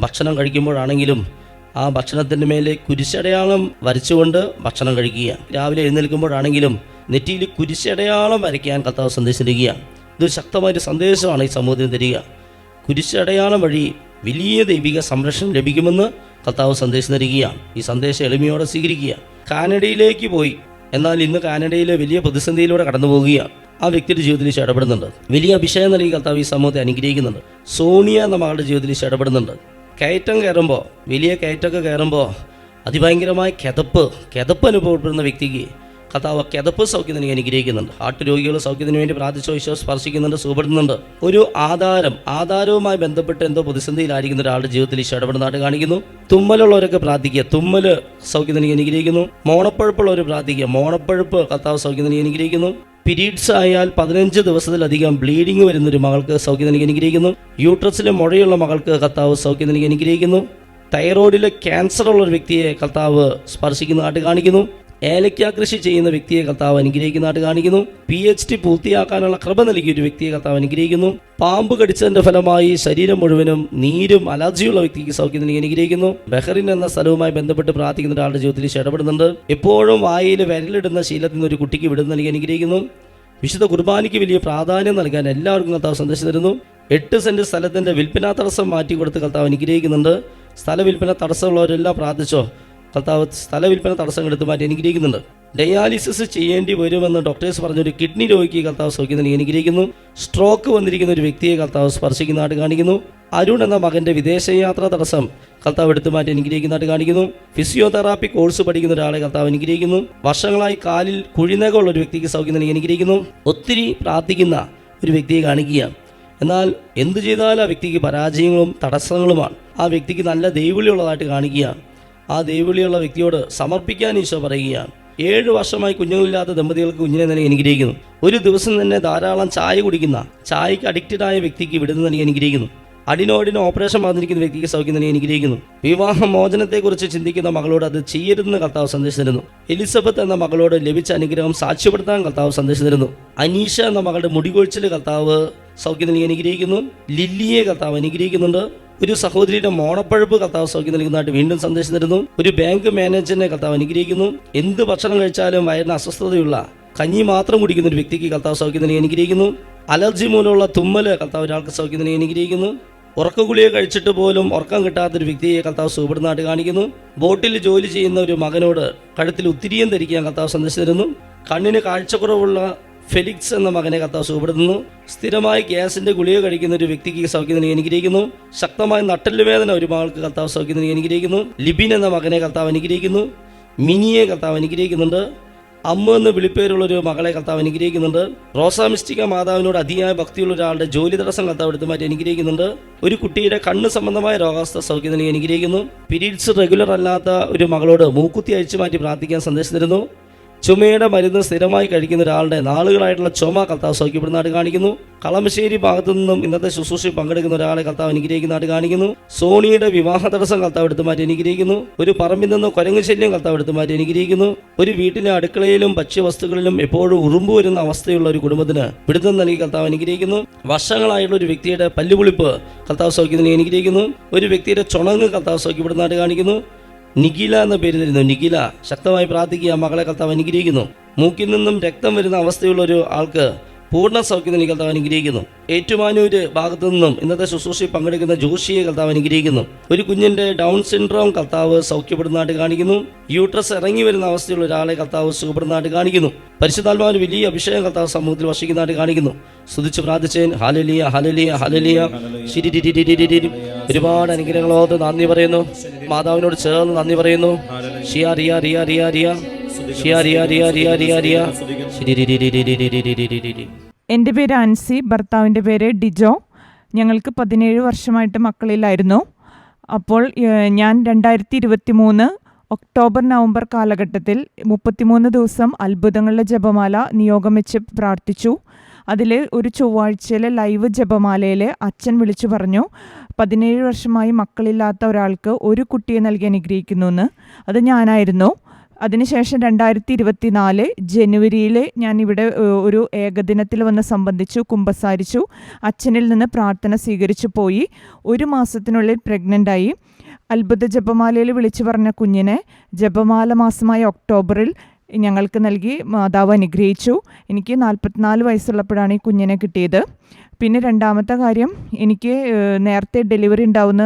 ഭക്ഷണം കഴിക്കുമ്പോഴാണെങ്കിലും ആ ഭക്ഷണത്തിന്റെ മേലെ കുരിശടയാളം വരച്ചുകൊണ്ട് ഭക്ഷണം കഴിക്കുക. രാവിലെ എഴുന്നേൽക്കുമ്പോഴാണെങ്കിലും നെറ്റിയിൽ കുരിശടയാളം വരയ്ക്കാൻ കർത്താവ് സന്ദേശം തരികയാണ് ഇതൊരു ശക്തമായൊരു സന്ദേശമാണ് ഈ സമൂഹത്തിന് തരിക. കുരിശടയാളം വഴി വലിയ ദൈവിക സംരക്ഷണം ലഭിക്കുമെന്ന് കർത്താവ് സന്ദേശം തരികയാണ്. ഈ സന്ദേശം എളിമയോടെ സ്വീകരിക്കുക കാനഡയിലേക്ക് പോയി. എന്നാൽ ഇന്ന് കാനഡയിലെ വലിയ പ്രതിസന്ധിയിലൂടെ കടന്നു പോവുകയാണ് ആ വ്യക്തിയുടെ ജീവിതത്തിൽ ഇടപെടുന്നുണ്ട്. വലിയ അഭിഷേകം നൽകി കർത്താവ് ഈ സമൂഹത്തെ അനുഗ്രഹിക്കുന്നുണ്ട്. സോണിയ എന്ന മകളുടെ ജീവിതത്തിൽ ഇടപെടുന്നുണ്ട്. കയറ്റം കയറുമ്പോൾ വലിയ കയറ്റമൊക്കെ കയറുമ്പോൾ അതിഭയങ്കരമായ കിതപ്പ് കിതപ്പ് അനുഭവപ്പെടുന്ന വ്യക്തിക്ക് കർത്താവ് കിതപ്പ് സൗഖ്യം നൽകി അനുഗ്രഹിക്കുന്നുണ്ട്. ഹാർട്ട് രോഗികൾ സൗഖ്യത്തിന് വേണ്ടി പ്രാർത്ഥിച്ചോ ഈശോ സ്പർശിക്കുന്നുണ്ട് സുഖപ്പെടുന്നുണ്ട്. ഒരു ആധാരം ആധാരവുമായി ബന്ധപ്പെട്ട് എന്തോ പ്രതിസന്ധിയിലായിരിക്കുന്ന ഒരാളുടെ ജീവിതത്തിൽ ഈശോ ഇടപെടുന്നതായിട്ട് കാണിക്കുന്നു. തുമ്മലുള്ളവരൊക്കെ പ്രാർത്ഥിക്കുക. തുമ്മൽ സൗഖ്യത്തിന് അനുഗ്രഹിക്കുന്നു. മോണപ്പഴുപ്പുള്ളവർ പ്രാർത്ഥിക്കുക. മോണപ്പഴുപ്പ് കർത്താവ് സൗഖ്യത്തിന് അനുഗ്രഹിക്കുന്നു. പിരീഡ്സ് ആയാൽ പതിനഞ്ച് ദിവസത്തിലധികം ബ്ലീഡിംഗ് വരുന്ന ഒരു മകൾക്ക് സൗഖ്യം നൽകി അനുഗ്രഹിക്കുന്നു. യൂട്രസിലെ മുഴയുള്ള മകൾക്ക് കർത്താവ് സൗഖ്യം നൽകി അനുഗ്രഹിക്കുന്നു. തൈറോയിഡിലെ ക്യാൻസർ ഉള്ള ഒരു വ്യക്തിയെ കർത്താവ് സ്പർശിക്കുന്നതായിട്ട് കാണിക്കുന്നു. ഏലക്ക കൃഷി ചെയ്യുന്ന വ്യക്തിയെ കർത്താവ് അനുഗ്രഹിക്കുന്നതായിട്ട് കാണിക്കുന്നു. പി എച്ച് ഡി പൂർത്തിയാക്കാനുള്ള കൃപ നൽകിയ ഒരു വ്യക്തിയെ കർത്താവ് അനുഗ്രഹിക്കുന്നു. പാമ്പ് കടിച്ചതിന്റെ ഫലമായി ശരീരം മുഴുവനും നീരും അലർജിയുള്ള വ്യക്തിക്ക് സൗഖ്യം നൽകി അനുഗ്രഹിക്കുന്നു. ബഹറിൻ എന്ന സ്ഥലവുമായി ബന്ധപ്പെട്ട് പ്രാർത്ഥിക്കുന്ന ഒരാളുടെ ജീവിതത്തിൽ ഇടപെടുന്നുണ്ട്. എപ്പോഴും വായിൽ വിരലിടുന്ന ശീലത്തിൽ നിന്ന് ഒരു കുട്ടിക്ക് വിടുന്ന നൽകി അനുഗ്രഹിക്കുന്നു. വിശുദ്ധ കുർബാനയ്ക്ക് വലിയ പ്രാധാന്യം നൽകാൻ എല്ലാവർക്കും കർത്താവ് സന്ദേശം തരുന്നു. എട്ട് സെന്റ് സ്ഥലത്തിന്റെ വിൽപ്പന തടസ്സം മാറ്റി കൊടുത്ത് കർത്താവ് അനുഗ്രഹിക്കുന്നുണ്ട്. സ്ഥല വിൽപ്പന തടസ്സമുള്ളവരെല്ലാം പ്രാർത്ഥിച്ചോ? കർത്താവ് സ്ഥല വിൽപ്പന തടസ്സം എടുത്ത് മാറ്റി അനുഗ്രഹിക്കുന്നുണ്ട്. ഡയാലിസിസ് ചെയ്യേണ്ടി വരുമെന്ന് ഡോക്ടേഴ്സ് പറഞ്ഞൊരു കിഡ്നി രോഗിക്ക് കർത്താവ് സൗഖ്യം നൽകി അനുഗ്രഹിക്കുന്നു. സ്ട്രോക്ക് വന്നിരിക്കുന്ന ഒരു വ്യക്തിയെ കർത്താവ് സ്പർശിക്കുന്നതായിട്ട് കാണിക്കുന്നു. അരുൺ എന്ന മകന്റെ വിദേശയാത്രാ തടസ്സം കർത്താവ് എടുത്തു മാറ്റി അനുഗ്രഹിക്കുന്നതായിട്ട് കാണിക്കുന്നു. ഫിസിയോതെറാപ്പി കോഴ്സ് പഠിക്കുന്ന ഒരാളെ കർത്താവ് അനുഗ്രഹിക്കുന്നു. വർഷങ്ങളായി കാലിൽ കുഴിനകമുള്ള ഒരു വ്യക്തിക്ക് സൗഖ്യം നൽകി അനുഗ്രഹിക്കുന്നു. ഒത്തിരി പ്രാർത്ഥിക്കുന്ന ഒരു വ്യക്തിയെ കാണിക്കുക എന്നാൽ എന്തു ചെയ്താലും ആ വ്യക്തിക്ക് പരാജയങ്ങളും തടസ്സങ്ങളുമാണ്. ആ വ്യക്തിക്ക് നല്ല ദൈവവിളിയുള്ളതായിട്ട് കാണിക്കുകയാണ്. ആ ദൈവവിളിയുള്ള വ്യക്തിയോട് സമർപ്പിക്കാൻ ഈശോ പറയുകയാണ്. ഏഴ് വർഷമായി കുഞ്ഞുങ്ങളില്ലാത്ത ദമ്പതികൾക്ക് കുഞ്ഞിനെ നൽകി അനുഗ്രഹിക്കുന്നു. ഒരു ദിവസം തന്നെ ധാരാളം ചായ കുടിക്കുന്ന ചായക്ക് അഡിക്റ്റഡ് ആയ വ്യക്തിക്ക് വിടുന്ന നൽകി അനുഗ്രഹിക്കുന്നു. അടിനോടിന് ഓപ്പറേഷൻ വന്നിരിക്കുന്ന വ്യക്തിക്ക് സൗഖ്യം നൽകി അനുഗ്രഹിക്കുന്നു വിവാഹ മോചനത്തെക്കുറിച്ച് ചിന്തിക്കുന്ന മകളോട് അത് ചെയ്യരുതെന്ന് കർത്താവ് സന്ദേശിച്ചിരുന്നു. എലിസബത്ത് എന്ന മകളോട് ലഭിച്ച അനുഗ്രഹം സാക്ഷ്യപ്പെടുത്താൻ കർത്താവ് സന്ദേശിച്ചിരുന്നു. അനീഷ എന്ന മകളുടെ മുടികൊഴിച്ചിൽ കർത്താവ് സൗഖ്യം നൽകി അനുഗ്രഹിക്കുന്നു ലില്ലിയെ കർത്താവ് അനുഗ്രഹിക്കുന്നുണ്ട് ഒരു സഹോദരിയുടെ മോണപ്പഴുപ്പ് കർത്താവ് സൗഖ്യം നൽകുന്നതായിട്ട് വീണ്ടും സന്ദേശം തരുന്നു ഒരു ബാങ്ക് മാനേജറിനെ കർത്താവ് അനുഗ്രഹിക്കുന്നു എന്ത് ഭക്ഷണം കഴിച്ചാലും വയറിന് അസ്വസ്ഥതയുള്ള കഞ്ഞി മാത്രം കുടിക്കുന്ന ഒരു വ്യക്തിക്ക് കർത്താവ് സൗഖ്യം നൽകി അനുഗ്രഹിക്കുന്നു അലർജി മൂലമുള്ള തുമ്മൽ കർത്താവ് ഒരാൾക്ക് സൗഖ്യം നൽകി അനുഗ്രഹിക്കുന്നു ഉറക്കഗുളിയെ കഴിച്ചിട്ട് പോലും ഉറക്കം കിട്ടാത്തൊരു വ്യക്തിയെ കർത്താവ് സുഖപ്പെടുന്നതായിട്ട് കാണിക്കുന്നു. ബോട്ടിൽ ജോലി ചെയ്യുന്ന ഒരു മകനോട് കഴുത്തിൽ ഉത്തിരിയം ധരിക്കാൻ കർത്താവ് സന്ദേശം തരുന്നു. കണ്ണിന് കാഴ്ചക്കുറവുള്ള ഫെലിക്സ് എന്ന മകനെ കർത്താവ് സുഖപ്പെടുത്തുന്നു സ്ഥിരമായി ഗ്യാസിന്റെ ഗുളിക കഴിക്കുന്ന ഒരു വ്യക്തിക്ക് സൗഖ്യം നൽകി അനുഗ്രഹിക്കുന്നു. ശക്തമായ നട്ടൽ വേദന ഒരു മകൾക്ക് കർത്താവ് സൗഖ്യം നൽകി അനുഗ്രഹിക്കുന്നു. ലിബിൻ എന്ന മകനെ കർത്താവ് അനുഗ്രഹിക്കുന്നു. മിനിയെ കർത്താവ് അനുഗ്രഹിക്കുന്നുണ്ട്. അമ്മ എന്ന് വിളിപ്പേരുള്ള ഒരു മകളെ കർത്താവ് അനുഗ്രഹിക്കുന്നുണ്ട്. റോസാ മിസ്റ്റിക മാതാവിനോട് അതിയായ ഭക്തിയുള്ള ഒരാളുടെ ജോലി തടസ്സം കർത്താവ് എടുത്തു മാറ്റി അനുഗ്രഹിക്കുന്നുണ്ട്. ഒരു കുട്ടിയുടെ കണ്ണ് സംബന്ധമായ രോഗാവസ്ഥ സൗഖ്യം അനുഗ്രഹിക്കുന്നു. പീരീഡ്സ് റെഗുലർ അല്ലാത്ത ഒരു മകളോട് മൂക്കുത്തി അഴിച്ചു മാറ്റി പ്രാർത്ഥിക്കാൻ സന്ദേശം തരുന്നു. ചുമയുടെ മരുന്ന് സ്ഥിരമായി കഴിക്കുന്ന ഒരാളുടെ നാളുകളായിട്ടുള്ള ചുമ കർത്താവ് സൗഖ്യപ്പെടുന്നതായിട്ട് കാണിക്കുന്നു. കളമശ്ശേരി ഭാഗത്തു നിന്നും ഇന്നത്തെ ശുശ്രൂഷയിൽ പങ്കെടുക്കുന്ന ഒരാളെ കർത്താവ് അനുഗ്രഹിക്കുന്നതായിട്ട് കാണിക്കുന്നു. സോണിയുടെ വിവാഹ തടസ്സം കർത്താവ് എടുത്തു മാറ്റി അനുഗ്രഹിക്കുന്നു. ഒരു പറമ്പിൽ നിന്ന് കുരങ്ങ് ശല്യം കർത്താവ് എടുത്തു മാറ്റി അനുഗ്രഹിക്കുന്നു. ഒരു വീട്ടിലെ അടുക്കളയിലും ഭക്ഷ്യവസ്തുക്കളിലും എപ്പോഴും ഉറുമ്പ് വരുന്ന അവസ്ഥയുള്ള ഒരു കുടുംബത്തിന് പിടുത്തം നൽകി കർത്താവ് അനുഗ്രഹിക്കുന്നു. വർഷങ്ങളായിട്ടുള്ള ഒരു വ്യക്തിയുടെ പല്ലുപുളിപ്പ് കർത്താവ് സൗഖ്യത്തിന് അനുഗ്രഹിക്കുന്നു. ഒരു വ്യക്തിയുടെ ചുണങ്ങ് കർത്താവ് സൗഖ്യപ്പെടുന്നതായിട്ട് കാണിക്കുന്നു. നിഖില എന്ന പേര് തരുന്നു നിഖില ശക്തമായി പ്രാർത്ഥിക്കുക മകളെ കർത്താവ് അനുഗ്രഹിക്കുന്നു. മൂക്കിൽ നിന്നും രക്തം വരുന്ന അവസ്ഥയുള്ള ഒരു ആൾക്ക് പൂർണ സൗഖ്യത്തിന് കർത്താവ് അനുഗ്രഹിക്കുന്നു ഏറ്റുമാനൂര് ഭാഗത്തു നിന്നും ഇന്നത്തെ ശുശ്രൂഷയിൽ പങ്കെടുക്കുന്ന ജോഷിയെ കർത്താവ് അനുഗ്രഹിക്കുന്നു ഒരു കുഞ്ഞിന്റെ ഡൗൺ സിൻഡ്രോം കർത്താവ് സൗഖ്യപ്പെടുന്നതായിട്ട് കാണിക്കുന്നു യൂട്രസ് ഇറങ്ങി വരുന്ന അവസ്ഥയുള്ള ഒരാളെ കർത്താവ് സുഖപ്പെടുന്നതായിട്ട് കാണിക്കുന്നു പരിശുദ്ധാത്മാവിന് വലിയ അഭിഷേകം കർത്താവ് സമൂഹത്തിൽ വർഷിക്കുന്നതായിട്ട് കാണിക്കുന്നു സ്തുതിച്ച് പ്രാർത്ഥിച്ചേൻ ഹലലിയ ഹലലിയ ഹലലിയ ഒരുപാട് അനുഗ്രഹങ്ങളോട് നന്ദി പറയുന്നു മാതാവിനോട് ചേർന്ന് നന്ദി പറയുന്നു ഷിയ റിയ റിയ റിയ റിയ ഷിയ റിയ റിയ റിയ റിയ റിയ ശരി എന്റെ പേര് അൻസി ഭർത്താവിന്റെ പേര് ഡിജോ. ഞങ്ങൾക്ക് പതിനേഴ് വർഷമായിട്ട് മക്കളില്ലായിരുന്നു. അപ്പോൾ ഞാൻ രണ്ടായിരത്തി ഇരുപത്തി മൂന്ന് ഒക്ടോബർ നവംബർ കാലഘട്ടത്തിൽ മുപ്പത്തിമൂന്ന് ദിവസം അത്ഭുതങ്ങളുടെ ജപമാല നിയോഗം വെച്ച് പ്രാർത്ഥിച്ചു. അതിൽ ഒരു ചൊവ്വാഴ്ചയിലെ ലൈവ് ജപമാലയിൽ അച്ഛൻ വിളിച്ചു പറഞ്ഞു പതിനേഴ് വർഷമായി മക്കളില്ലാത്ത ഒരാൾക്ക് ഒരു കുട്ടിയെ നൽകി അനുഗ്രഹിക്കുന്നു എന്ന്. അത് ഞാനായിരുന്നു. അതിനുശേഷം രണ്ടായിരത്തി ഇരുപത്തി നാല് ജനുവരിയിൽ ഞാൻ ഇവിടെ ഒരു ഏകദിനത്തിൽ വന്ന് സംബന്ധിച്ചു കുമ്പസാരിച്ചു. അച്ഛനിൽ നിന്ന് പ്രാർത്ഥന സ്വീകരിച്ചു പോയി. ഒരു മാസത്തിനുള്ളിൽ പ്രഗ്നന്റായി അത്ഭുത ജപമാലയിൽ വിളിച്ചു പറഞ്ഞ കുഞ്ഞിനെ ജപമാല മാസമായ ഒക്ടോബറിൽ ഞങ്ങൾക്ക് നൽകി മാതാവ് അനുഗ്രഹിച്ചു. എനിക്ക് നാൽപ്പത്തിനാല് വയസ്സുള്ളപ്പോഴാണ് ഈ കുഞ്ഞിനെ കിട്ടിയത്. പിന്നെ രണ്ടാമത്തെ കാര്യം എനിക്ക് നേരത്തെ ഡെലിവറി ഉണ്ടാവുന്ന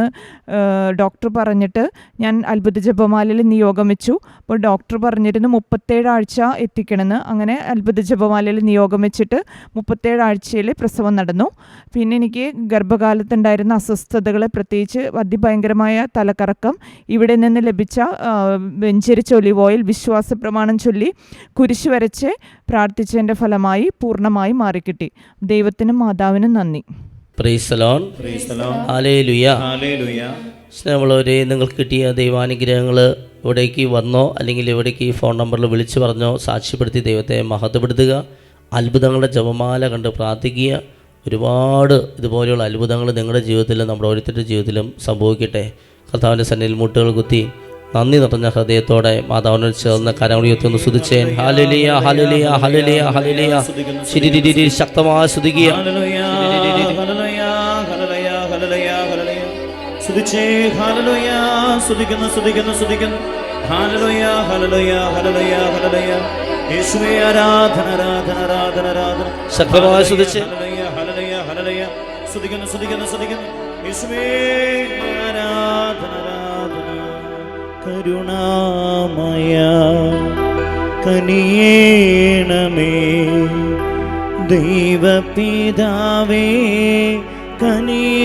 ഡോക്ടർ പറഞ്ഞിട്ട് ഞാൻ അത്ഭുത ജപമാലയിൽ നിയോഗം വെച്ചു. അപ്പോൾ ഡോക്ടർ പറഞ്ഞിരുന്നു മുപ്പത്തേഴ് ആഴ്ച എത്തിക്കണമെന്ന്. അങ്ങനെ അത്ഭുത ജപമാലയിൽ നിയോഗം വെച്ചിട്ട് മുപ്പത്തേഴ് ആഴ്ചയിൽ പ്രസവം നടന്നു. പിന്നെ എനിക്ക് ഗർഭകാലത്തുണ്ടായിരുന്ന അസ്വസ്ഥതകൾ പ്രത്യേകിച്ച് അതിഭയങ്കരമായ തലക്കറക്കം ഇവിടെ നിന്ന് ലഭിച്ച വെഞ്ചരി വെഞ്ചരിച്ച ഒലിവ് ഓയിൽ വിശ്വാസ പ്രമാണം ചൊല്ലി കുരിശ് വരച്ച് പ്രാർത്ഥിച്ചതിന്റെ ഫലമായി പൂർണമായി മാറിക്കിട്ടി. ദൈവത്തിനും മാതാവിനും നന്ദി. സ്നേഹമുള്ളവരെ നിങ്ങൾ കിട്ടിയ ദൈവാനുഗ്രഹങ്ങൾ ഇവിടേക്ക് വന്നോ അല്ലെങ്കിൽ ഇവിടേക്ക് ഈ ഫോൺ നമ്പറിൽ വിളിച്ചു പറഞ്ഞോ സാക്ഷ്യപ്പെടുത്തി ദൈവത്തെ മഹത്വപ്പെടുത്തുക അത്ഭുതങ്ങളുടെ ജപമാല കണ്ട് പ്രാർത്ഥിക്കുക. ഒരുപാട് ഇതുപോലെയുള്ള അത്ഭുതങ്ങൾ നിങ്ങളുടെ ജീവിതത്തിലും നമ്മുടെ ഓരോരുത്തരുടെ ജീവിതത്തിലും സംഭവിക്കട്ടെ. കർത്താവിന്റെ സന്നിധിയിൽ മുട്ടുകൾ കുത്തി നന്ദി നിറഞ്ഞ ഹൃദയത്തോടെ മാതാവിനോട് ചേർന്ന് കരമുടിയൊത്തൊന്ന് സ്തുതിച്ചേൻ. ഹല്ലേലൂയ ഹലലിയ ഹലലിയ ഹലലിയ ശക്തമായ സ്തുതിക്കുക. ഹല്ലേലൂയ ഹല്ലേലൂയ ഹല്ലേലൂയ ഹല്ലേലൂയ ഹല്ലേലൂയ. സ്തുതിച്ചേ ഹല്ലേലൂയ. സ്തുതിക്കുന്നു സ്തുതിക്കുന്നു സ്തുതിക്കുന്നു. ഹല്ലേലൂയ ഹല്ലേലൂയ ഹല്ലേലൂയ ഹല്ലേലൂയ. യേശുവേ ആരാധന ആരാധന ആരാധന ആരാധന. ശക്തമായി സ്തുതിച്ച്. ഹല്ലേലൂയ ഹല്ലേലൂയ ഹല്ലേലൂയ. സ്തുതിക്കുന്നു സ്തുതിക്കുന്നു സ്തുതിക്കുന്നു. യേശുവേ ആരാധന. കരുണാമയ കനിയേണമേ. ദൈവപിതാവേ കനിയേണമേ.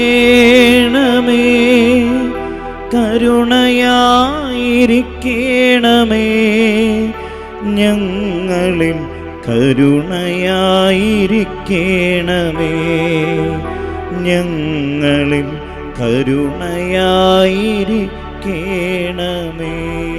കരുണയായിരിക്കണമേ. ഞങ്ങളിൽ കരുണയായിരിക്കണമേ. ഞങ്ങളിൽ കരുണയായിരിക്കണമേ